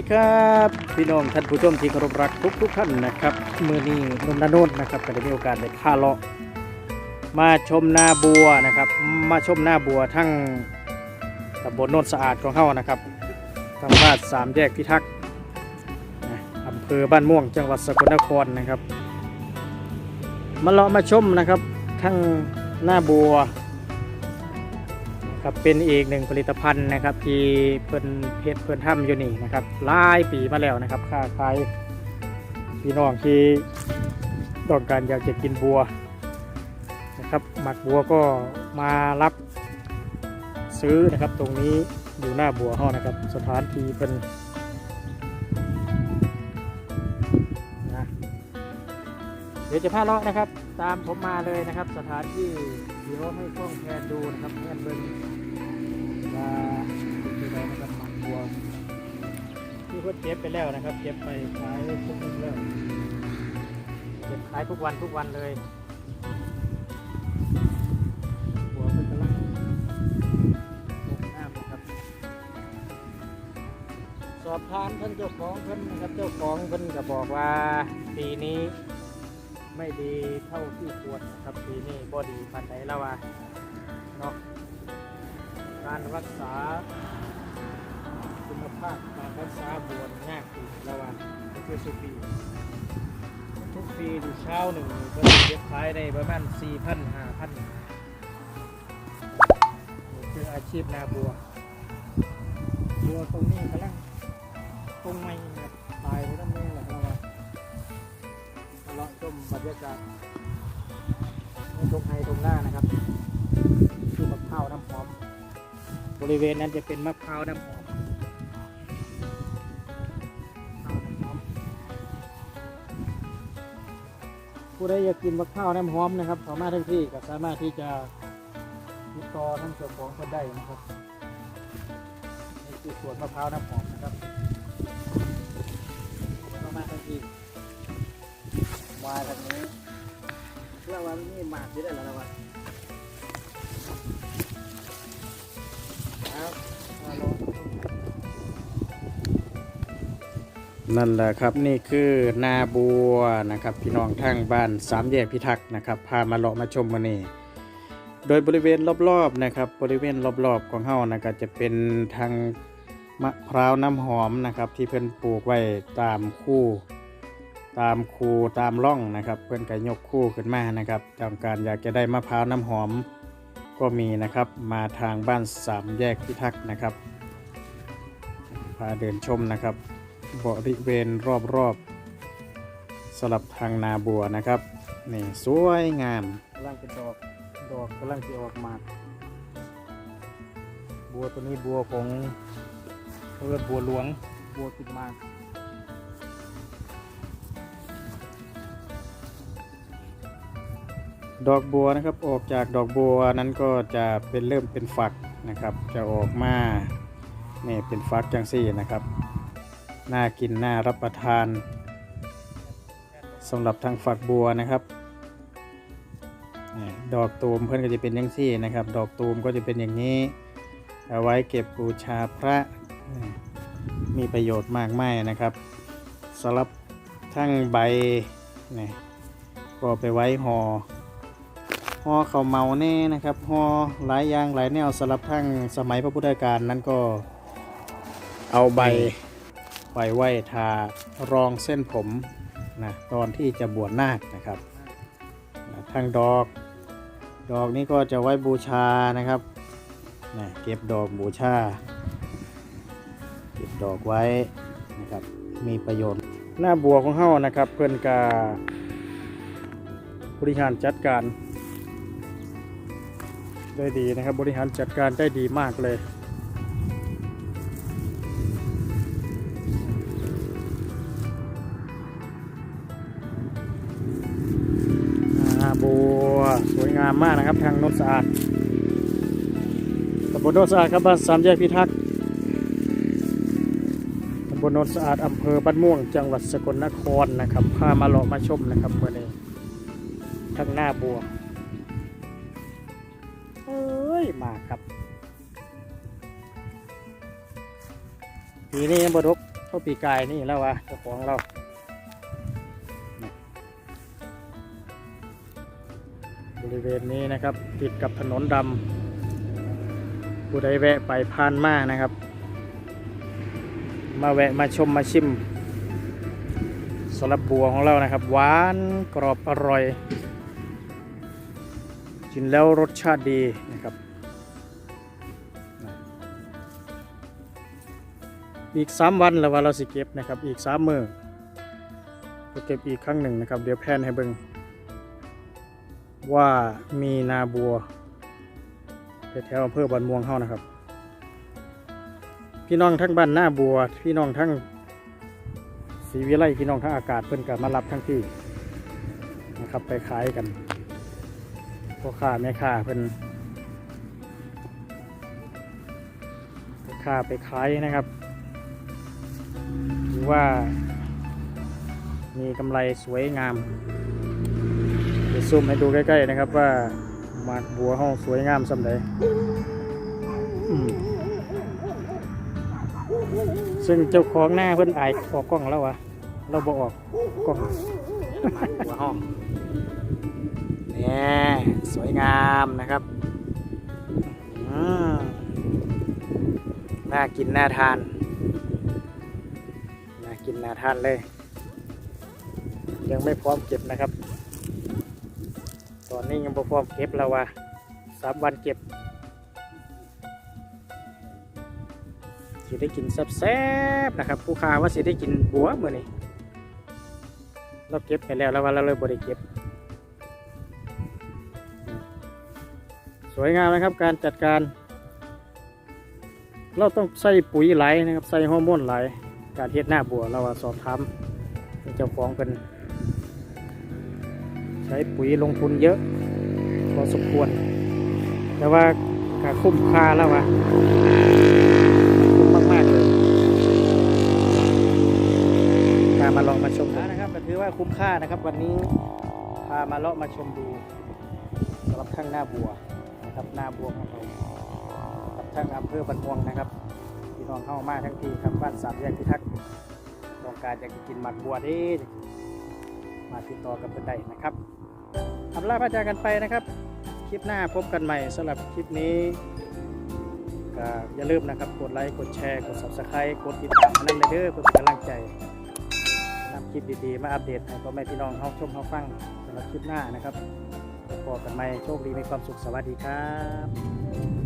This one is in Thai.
วัสดีครับพี่น้องท่านผู้ชมที่เคารพรักทุกทุกท่านนะครับมือนี้นนนาโนนนะครับก็ได้มีโอกาสได้พาเลาะมาชมนาบัวนะครับ มาชมนาบัวทั้งตำบลโนนสะอาดของเฮานะครับทางบ้านสามแยกพิทักษ์อำเภอบ้านม่วงจังหวัดสกลนครนะครับ มาเลาะมาชมนะครับทั้งหน้าบัว ครับเป็นอีกหนึ่งผลิตภัณฑ์นะครับ ที่เพิ่นเพชรเพิ่นทำอยู่นี่นะครับหลายปีมาแล้วนะครับค่าขายพี่น้องที่ต้องการอยากจะกินบัวนะครับหมักบัวก็มารับซื้อนะครับตรงนี้อยู่หน้าบัวห้อนะครับ สถานที่เป็น เดี๋ยวจะพาเลาะนะครับ ตามผมมาเลยนะครับ สถานที่เดี๋ยวให้กล้องแทนดูนะครับแทนเบิ้งว่าเป็นอะไรนะครับหมักบัวที่เพิ่นเก็บไปแล้วนะครับเก็บไปขายทุกวันแล้วเก็บขายทุกวันทุกวันเลยบัวเพิ่นกำลังลงน้ำนะครับสอบถามท่านเจ้าของเพิ่นนะครับ เจ้าของเพิ่นก็บอกว่าปีนี้ ไม่ดีเท่าที่ควรนะครับปีนี้บ่ดีปานใดแล้วว่าเนาะการรักษาคุณภาพการรักษาบัวยากอีกระหว่าคือสุปีทุกปีดูเช้าหนึ่งก็จะเก็บขายได้ประมาณสี่พันห้าพันคืออาชีพนาบัวบัวตรงนี้กำลังตรงไม่ รรยากาศตรงไฮตรงหน้านะครับคือมะพร้าวน้ำหอม บริเวณนั้นจะเป็นมะพร้าวน้ำหอมผู้ใดอยากกินมะพร้าวน้ำหอมนะครับ สามารถทั้งที่ก็สามารถที่จะติดต่อทั้งเจ้าของคนได้นะครับนี่คือสวนมะพร้าวน้ำหอมนะครับ วาแบบนี้เพื่อว่านี่หมากที่ได้แล้วนะวะนั่นแหละครับนี่คือนาบัวนะครับ พี่น้องทางบ้านสามแยกพิทักษ์นะครับพามาเลาะมาชมมานี่โดยบริเวณรอบๆนะครับ บริเวณรอบๆของเฮานะครับจะเป็นทางมะพร้าวน้ำหอมนะครับ ที่เพิ่นปลูกไว้ตามคู่ ตามคูตามร่องนะครับ เพื่อนก็ยกคู่ขึ้นมานะครับต้องการอยากจะได้มะพร้าวน้ำหอมก็มีนะครับ มาทางบ้านสามแยกพิทักษ์นะครับ พาเดินชมนะครับบริเวณรอบๆสลับทางนาบัวนะครับนี่สวยงามกำลังเป็นดอกดอกกำลังจะออกมาบัวตัวนี้บัวของเพื่อบัวหลวงบัวติดมา ดอกบัวนะครับออกจากดอกบัวนั้นก็จะเป็นเริ่มเป็นฝักนะครับ จะออกมานี่เป็นฟักจังซี่นะครับน่ากินน่ารับประทานสำหรับทางฝักบัวนะครับดอกตูมเพื่อนก็จะเป็นยังซี่นะครับ ดอกตูมก็จะเป็นอย่างนี้ เอาไว้เก็บบูชาพระมีประโยชน์มากมายนะครับสำหรับทั้งใบนี่ก็ไปไว้หอ่อ ห่อเขาวเมาแน่นะครับห่อหลายอย่างหลายแนวสำหรับทั้งสมัยพระพุทธกาลนั้นก็เอาใบไปไหว้ทารองเส้นผมนะตอนที่จะบวชนาคนะครับนะทางดอก ดอกนี้ก็จะไว้บูชานะครับนะเก็บดอกบูชา เก็บดอกไว้นะครับมีประโยชน์ หน้าบัวของเฮานะครับ เพื่อนกาบริหารจัดการ ได้ดีนะครับ บริหารจัดการได้ดีมากเลย บัวสวยงามมากนะครับ ทางนนสะอาดตำบลนนสะอาดครับบ้านสามแยกพิทักษ์ตำบลนนสะอาดอำเภอบ้านม่วง จังหวัดสกลนครนะครับ พามาเลาะมาชมนะครับเมื่อนี้ทางหน้าบัว เอ้ยมาครับปีนี้ยังบดกก็ปีกายนี่แล้ววะเจ้าของเราบริเวณนี้นะครับ ติดกับถนนดำผู้ใดแวะไปผ่านมานะครับ มาแวะมาชมมาชิมสลับบัวของเรานะครับ หวานกรอบอร่อย กินแล้วรสชาติดีนะครับอีก 3 วันแล้วว่าเราสิเก็บนะครับอีก3มือจะเก็บอีกครั้งหนึ่งนะครับ เดี๋ยวแพนให้เบิงว่ามีนาบัวแถวอำเภอบ้านม่วงเฮานะครับ พี่น้องทั้งบ้านหน้าบัว พี่น้องทั้งศรีวิไลพี่น้องทั้งอากาศเพิ่นก็มารับทั้งที่นะครับไปขายกัน พ่อค้าแม่ค้าเพิ่นค้าไปขายนะครับถือว่า มีกำไรสวยงามเดี๋ยวซูมให้ดูใกล้ๆนะครับว่าหมากบัวห้องสวยงามสำใดอืมซึ่งเจ้าของหน้าเพิ่อนอายออกกล้องแล้ววะเราบอออกกล้องหัวห้อง นี่สวยงามนะครับอืมน่ากินน่าทาน น่ากินน่าทานเลย ยังไม่พร้อมเก็บนะครับ ตอนนี้ยังไม่พร้อมเก็บแล้ววะสามวันเก็บสิได้กินแซ่บๆนะครับ ผู้ค้าว่าสิได้กินบัวเมื่อนี้เราเก็บไปแล้วแล้วว่าเราเลยบริเก็บ วยงามนะครับ การจัดการ เราต้องใส่ปุ๋ยไหลนะครับ ใส่ฮอร์โมนไหลการเฮ็ดหน้าบัวเราสอบถามเจ้าของเป็นใช้ปุ๋ยลงทุนเยอะพอสมควร แต่ว่าการคุ้มค่าแล้ววะคุ้มมากๆเลยพามาลองมาชมดูนะครับก็ถือว่าคุ้มค่านะครับ วันนี้พามาเลาะมาชมดูสำหรับข้างหน้าบัว นะครับหน้าบัวของเรากับทางอำเภอบันมวงนะครับพี่น้องเข้ามาทั้งทีครับบ้านสามแยกพิทักษ์ต้องการอยากจะกินหมักบัวเด้มาติดต่อกับเพื่อนได้นะครับทำลาพระจากันไปนะครับ คลิปหน้าพบกันใหม่สำหรับคลิปนี้ก็อย่าลืมนะครับกดไลค์กดแชร์กด subscribe กดติดตามนั่นเลยเด้อเพื่อเป็นกำลังใจนำคลิปดีๆ มาอัปเดตให้พ่อแม่พี่น้องเข้าชมเข้าฟังสำหรับคลิปหน้านะครับ พบกันใหม่โชคดีมีความสุขสวัสดีครับ